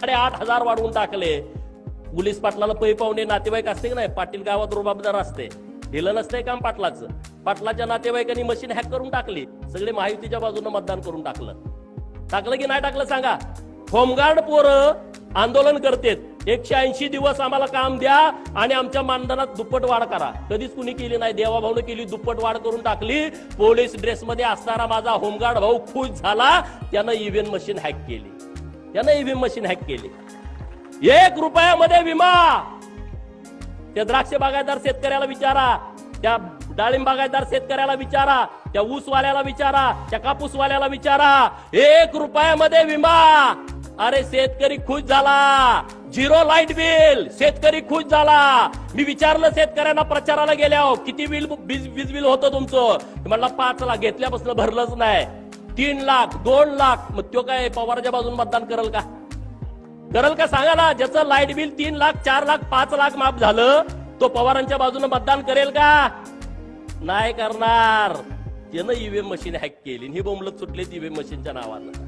साडेआठ हजार वाढवून टाकले. पोलीस पाटलाला पै पाहुणे नातेवाईक असते की नाही? पाटील गावात रुबाबदार असते. दिलं नसतंय काम पाटलाचं. पाटलाच्या नातेवाईकांनी मशीन हॅक करून टाकली. सगळे महायुतीच्या बाजूने मतदान करून टाकलं. टाकलं की नाही टाकलं सांगा. होमगार्ड पोरं आंदोलन करतेत. एकशे ऐंशी दिवस आम्हाला काम द्या आणि आमच्या मानधनात दुप्पट वाढ करा. कधीच कुणी केली नाही. देवाभाऊने केली दुप्पट वाढ करून टाकली. पोलीस ड्रेसमध्ये असणारा माझा होमगार्ड भाऊ खुश झाला. त्यानं इव्हीएम मशीन हॅक केली. त्यानं ईव्हीएम मशीन हॅक केली. एक रुपयामध्ये विमा! त्या द्राक्ष बागायतदार शेतकऱ्याला विचारा त्या डाळिंब बागायतदार शेतकऱ्याला विचारा त्या ऊसवाल्याला विचारा त्या कापूसवाल्याला विचारा. एक रुपयामध्ये विमा! अरे शेतकरी खुश झाला. Zero light bill! शेतकरी खुश झाला. मी विचारलं शेतकऱ्यांना प्रचाराला गेल्या किती बिल वीज बिल होतं तुमचं? म्हटलं म्हणला पाच लाख. घेतल्यापासून भरलंच नाही. तीन लाख दोन लाख. मग तो काय पवारच्या बाजून मतदान करल का? करल का सांगा ना ज्याचं लाइट बिल तीन लाख चार लाख पाच लाख माफ झालं तो पवारांच्या बाजूने मतदान करेल का? नाही करणार. त्यानं ईव्हीएम मशीन हॅक केली ही बोंबलत सुटली ईव्हीएम मशीनच्या नावानं.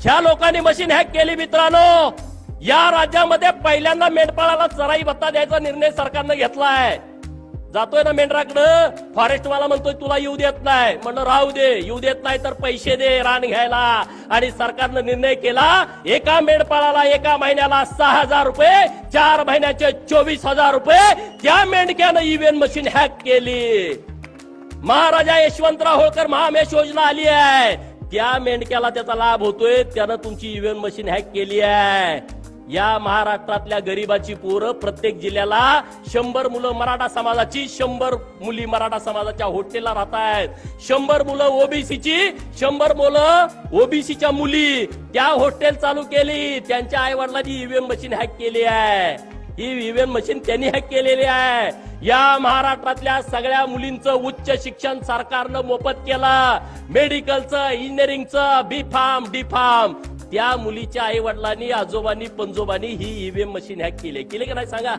ह्या लोकांनी मशीन हॅक केली मित्रांनो. या राज्यामध्ये पहिल्यांदा मेंढपाळाला चराई भत्ता द्यायचा निर्णय सरकारनं घेतलाय. जातोय ना मेंढराकडं. फॉरेस्ट मला म्हणतोय तुला येऊ देत नाही. म्हणलं राहू दे येऊ देत नाही तर पैसे दे रान घ्यायला. आणि सरकारनं निर्णय केला एका मेंढपाळाला एका महिन्याला सहा हजार रुपये चार महिन्याचे चोवीस हजार रुपये. त्या मेंढक्यानं ईव्हीएम मशीन हॅक केली. महाराजा यशवंतराव होळकर महामेश योजना आली आहे. त्या मेंढक्याला त्याचा लाभ होतोय त्यानं तुमची ईव्हीएम मशीन हॅक केली आहे. या महाराष्ट्रातल्या गरीबाची पोरं प्रत्येक जिल्ह्याला शंभर मुलं मराठा समाजाची शंभर मुली मराठा समाजाच्या हॉस्टेलला राहत आहेत शंभर मुलं ओबीसीची शंभर मुलं ओबीसीच्या मुली. त्या हॉस्टेल चालू केली. त्यांच्या आई वडिलांची ईव्हीएम मशीन हॅक केली आहे. ही ईव्हीएम मशीन त्यांनी हॅक केलेली आहे. या महाराष्ट्रातल्या सगळ्या मुलींचं उच्च शिक्षण सरकारनं मोफत केलं. मेडिकलचं इंजिनिअरिंगचं बी फार्म डी फार्म त्या मुलीच्या आई वडिलांनी आजोबांनी पंजोबांनी ही ईव्हीएम मशीन हॅक केली. केले की नाही सांगा?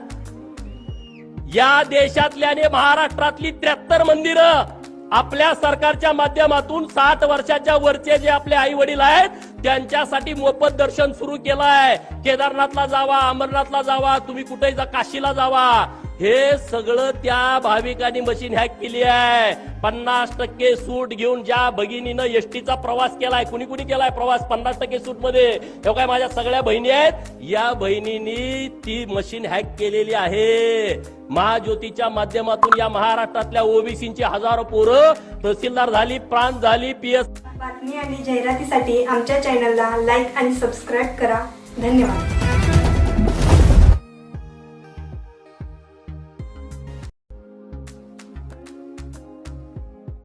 या देशातल्या आणि महाराष्ट्रातली त्र्याहत्तर मंदिरं आपल्या सरकारच्या माध्यमातून सात वर्षाच्या वरचे जे आपले आई वडील आहेत त्यांच्यासाठी मोफत दर्शन सुरू केलंय. केदारनाथला जावा अमरनाथला जावा तुम्ही कुठेही जा काशीला जावा. हे सगळं त्या भाविकांनी मशीन हॅक केली आहे. पन्नास टक्के सूट घेऊन ज्या भगिनीनं एसटीचा प्रवास केलाय कुणी कुणी केलाय प्रवास पन्नास टक्के सूटमध्ये हे काय माझ्या सगळ्या बहिणी आहेत? या बहिणींनी ती मशीन हॅक केलेली आहे. महाज्योतीच्या माध्यमातून या महाराष्ट्रातल्या ओबीसीची हजारो पोरं तहसीलदार झाली प्रांत झाली पीएस बातमी आणि जाहिरातीसाठी आमच्या चॅनलला लाईक आणि सबस्क्राईब करा. धन्यवाद.